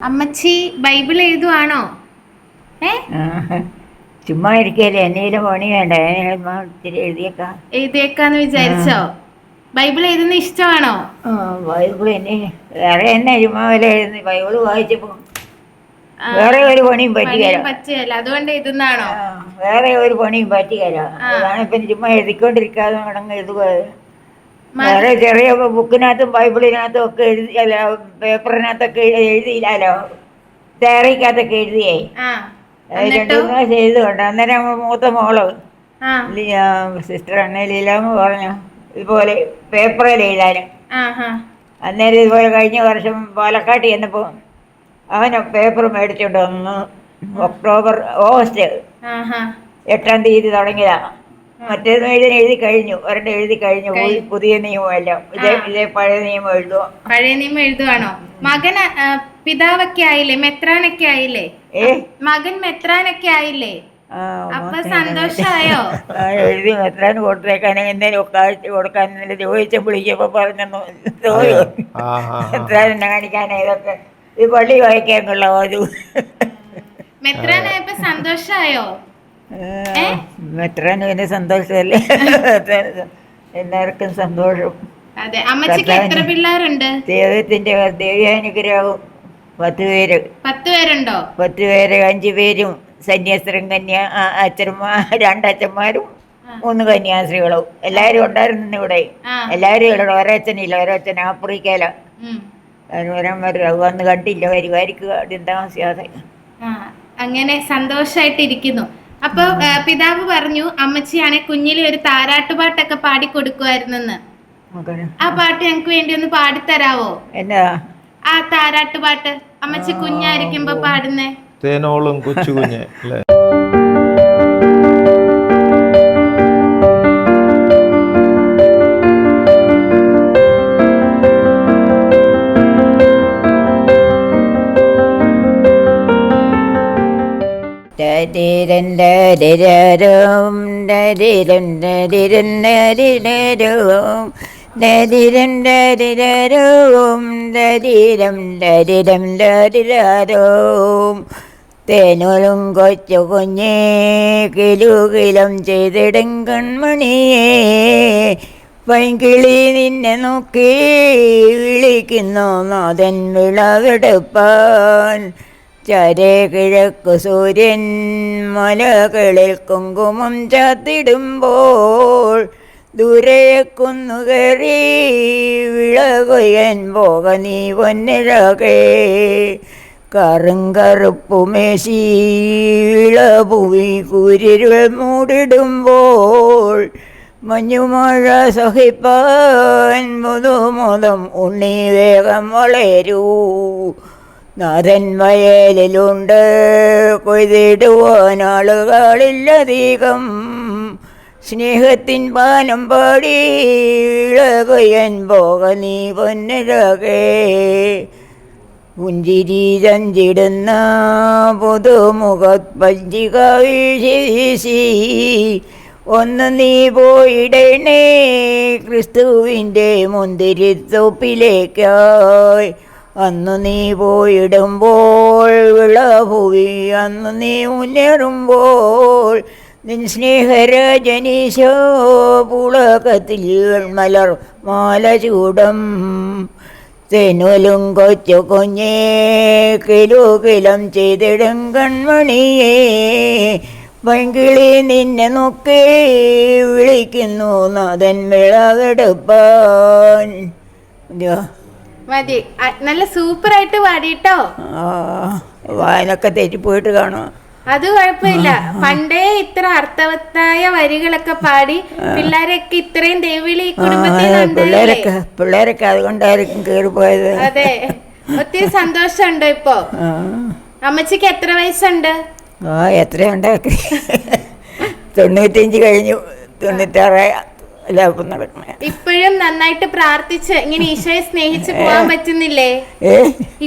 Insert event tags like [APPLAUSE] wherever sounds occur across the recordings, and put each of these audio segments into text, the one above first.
അമ്മച്ചി ബൈബിൾ എഴുതുവാണോ? ഏ? ചുമ്മാ ഇരിക്കല്ലേ എന്തെങ്കിലും പണി വേണ്ട? ഇത്തിരി എഴുതിയേക്കാം. എഴുതിയേക്കാന്ന് വിചാരിച്ചോ? ബൈബിൾ എഴുതുന്ന ഇഷ്ടമാണോ? ബൈബിൾ എന്നെ വേറെ എന്നെ ചുമ്മാ വില എഴുതി ബൈബിൾ വായിച്ചപ്പോ വേറെ ഒരു പണിയും പറ്റിയല്ല അതുകൊണ്ട് എഴുതുന്നാണോ വേറെ ഒരു പണിയും പറ്റിയല്ല. അതാണ് ഇപ്പൊ ചുമ്മാ എഴുതിക്കൊണ്ടിരിക്കാതെ എഴുതുക വേറെ ചെറിയ ബുക്കിനകത്തും ബൈബിളിനകത്തും ഒക്കെ എഴുതി അല്ല പേപ്പറിനകത്തൊക്കെ എഴുതിയില്ലല്ലോ തേറിക്കകത്തൊക്കെ എഴുതിയേ? രണ്ടു മൂന്ന് പ്രാവശ്യം എഴുതുകൊണ്ട് അന്നേരം മൂത്ത മോൾ സിസ്റ്റർ അണ്ണേ ലീലാമ്മ പറഞ്ഞു. ഇതുപോലെ പേപ്പറിൽ എഴുതാനും. അന്നേരം ഇതുപോലെ കഴിഞ്ഞ വർഷം പാലക്കാട്ട് ചെന്നപ്പോൾ അവന് പേപ്പർ മേടിച്ചോണ്ട് വന്നു ഒക്ടോബർ ഓഗസ്റ്റ് എട്ടാം തീയതി തുടങ്ങിയതാ. മറ്റേത് എഴുതി എഴുതി കഴിഞ്ഞു. ഒരെണ്ണം എഴുതി കഴിഞ്ഞു. പോയി. പുതിയ നിയമമല്ല ഇതേ ഇതേ പഴയ നിയമം എഴുതുക പഴയ നിയമം എഴുതുവാണോ? മകൻ പിതാവൊക്കെ ആയില്ലേ? മെത്രാനൊക്കെ ആയില്ലേ? ഏ? മകൻ മെത്രാനൊക്കെ ആയില്ലേ? അപ്പൊ സന്തോഷായോ എഴുതി മെത്രാൻ കൊടുത്തേക്കാൻ എന്തെങ്കിലും കാഴ്ച കൊടുക്കാൻ ചോദിച്ച. വിളിക്കപ്പോ പറഞ്ഞു മെത്രാൻ. കാണിക്കാനാ ഇതൊക്കെ? ഈ പള്ളി വായിക്കാൻ കൊള്ളാമോ അത് മെത്രാനായപ്പോ സന്തോഷായോ എന്നെ സന്തോഷമല്ലേ? [LAUGHS] എല്ലാവർക്കും സന്തോഷം. അതെ അമ്മച്ചിക്ക് എത്ര പിള്ളേരുണ്ട്? ദൈവത്തിന്റെ ദൈവാനുഗ്രഹവും പത്ത് പേര്. പത്ത് പേരുണ്ടോ? പത്ത് പേര് അഞ്ചു പേരും സന്യാസ്ത്രം കന്യാ അച്ഛന്മാർ രണ്ടച്ഛന്മാരും മൂന്ന് കന്യാസ്ത്രീകളും എല്ലാരും ഉണ്ടായിരുന്നു ഇവിടെ? എല്ലാരും ഇവിടെ ഒരച്ഛനില്ല ഒരച്ഛൻ ആഫ്രിക്കയില. വന്ന് കണ്ടില്ല ആദ്യം താമസിയാതെ അങ്ങനെ സന്തോഷായിട്ട് ഇരിക്കുന്നു അപ്പൊ പിതാവ് പറഞ്ഞു അമ്മച്ചിയാണെ കുഞ്ഞിലെ ഒരു താരാട്ടുപാട്ടൊക്കെ പാടി കൊടുക്കുമായിരുന്നെന്ന് ആ പാട്ട് ഞങ്ങക്ക് വേണ്ടി ഒന്ന് പാടിത്തരാവോ? എന്നാ? ആ താരാട്ടുപാട്ട് അമ്മച്ചി കുഞ്ഞായിരിക്കുമ്പോ പാടുന്നേ. തേനോളും കൊച്ചു കുഞ്ഞ് അല്ലേ? ദരിരണ്ടരിരരും ദരിരം ദരിരം ദരിരരും ദരിരണ്ടരിരരും ദരിരം ദരിരം ദരിരരും തേനൂലും കൊച്ചു കുഞ്ഞേ കിലുകിലും ചെയ്തിടും കൺമണിയേ. പൈങ്കിളി നിന്നെ നോക്കി വിളിക്കുന്നു നാഥൻ വിളവെടുപ്പാൻ. ചരേ കിഴക്കു സൂര്യൻ മലകളിൽ കുങ്കുമം ചാത്തിടുമ്പോൾ ദൂരയക്കുന്നു കയറി വിളകുയൻ പോക നീ പൊന്നിഴകേ. കറുങ്കറുപ്പുമേശി ഇളഭൂവി കുരിരുൾ മൂടിടുമ്പോൾ മഞ്ഞുമഴ സഹിപ്പാൻ മുതുമുതം ഉണ്ണി വേഗം വളരൂ. കൊയ്തിടുവാൻ ആളുകളില്ലധികം സ്നേഹത്തിൻ പാനം പാടി ഇളകയൻ പോക നീ പൊന്നിഴകേ. പുഞ്ചിരി ചഞ്ചിടുന്ന പുതുമുഖത് പഞ്ചിക വീശി വീശി ഒന്ന് നീ പോയിടണേ ക്രിസ്തുവിന്റെ മുന്തിരിത്തോപ്പിലേക്കായി. അന്ന് നീ പോയിടുമ്പോൾ വിളഭൂവി അന്ന് നീ മുന്നേറുമ്പോൾ നിൻ സ്നേഹരജനീശോ പുളകത്തിൽ മലർ മാല ചൂടം. തെനുലും കൊച്ചു കുഞ്ഞേ കിലുകിലം ചെയ്തിടും കൺമണിയേ. പൈങ്കിളി നിന്നെ നോക്കി വിളിക്കുന്നു നാഥൻ വിളവെടുപ്പാൻ. മതി. നല്ല സൂപ്പർ ആയിട്ട് പാടിട്ടോ വായനൊക്കെ തെറ്റിപ്പോയിട്ട് കാണും. അത് കുഴപ്പമില്ല. പണ്ടേ ഇത്ര അർത്ഥവത്തായ വരികളൊക്കെ പാടി പിള്ളേരൊക്കെ ഇത്രയും ദേവിളി പിള്ളേരൊക്കെ പിള്ളേരൊക്കെ അതുകൊണ്ടായിരിക്കും കയറിപ്പോയത്. അതെ. ഒത്തിരി സന്തോഷമുണ്ടോ ഇപ്പൊ. അമ്മച്ചിക്ക് എത്ര വയസ്സുണ്ട്? ആ എത്രയുണ്ടാക്കി തൊണ്ണൂറ്റഞ്ച് കഴിഞ്ഞു. തൊണ്ണൂറ്റാറ് ഇപ്പോഴും നന്നായിട്ട് പ്രാർത്ഥിച്ച് ഇങ്ങനെ ഈശോയെ സ്നേഹിച്ച് പോകാൻ പറ്റുന്നില്ലേ?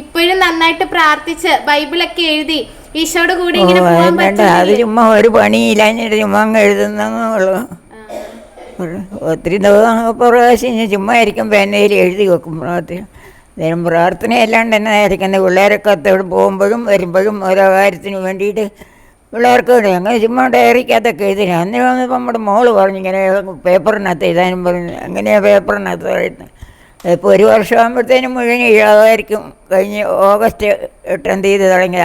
ഇപ്പോഴും നന്നായിട്ട് പ്രാർത്ഥിച്ച് ബൈബിളൊക്കെ എഴുതി ഈശോയുടെ കൂടെ ഇങ്ങനെ പോകാൻ അത് ചുമ്മാ ഒരു പണിയില്ലാഞ്ഞിട്ട് ചുമ്മാ എഴുതുന്നുള്ളൂ ഒത്തിരി ദിവസം പ്രാവശ്യം ചുമ്മാ ആയിരിക്കും പേനയിൽ എഴുതി വെക്കും പ്രാർത്ഥന നേരം പ്രാർത്ഥനയല്ലാണ്ട് എന്നായിരിക്കുന്ന പിള്ളേരൊക്കെ അത്തോട് പോകുമ്പോഴും വരുമ്പോഴും ഓരോ കാര്യത്തിന് വേണ്ടിയിട്ട് പിള്ളേർക്ക് ഞങ്ങൾ ചുമ്മാ ഡയറിക്കകത്തൊക്കെ എഴുതിന്? അന്നേരം വന്നപ്പോൾ നമ്മുടെ മോൾ പറഞ്ഞു ഇങ്ങനെ പേപ്പറിനകത്ത് എഴുതാനും പറഞ്ഞു. അങ്ങനെയാണ് പേപ്പറിനകത്ത് എഴുതുന്നത് ഇപ്പോൾ ഒരു വർഷം ആകുമ്പോഴത്തേനും മുഴുവൻ ഇഴാതായിരിക്കും കഴിഞ്ഞ് ഓഗസ്റ്റ് എട്ടാം തീയതി തുടങ്ങിയ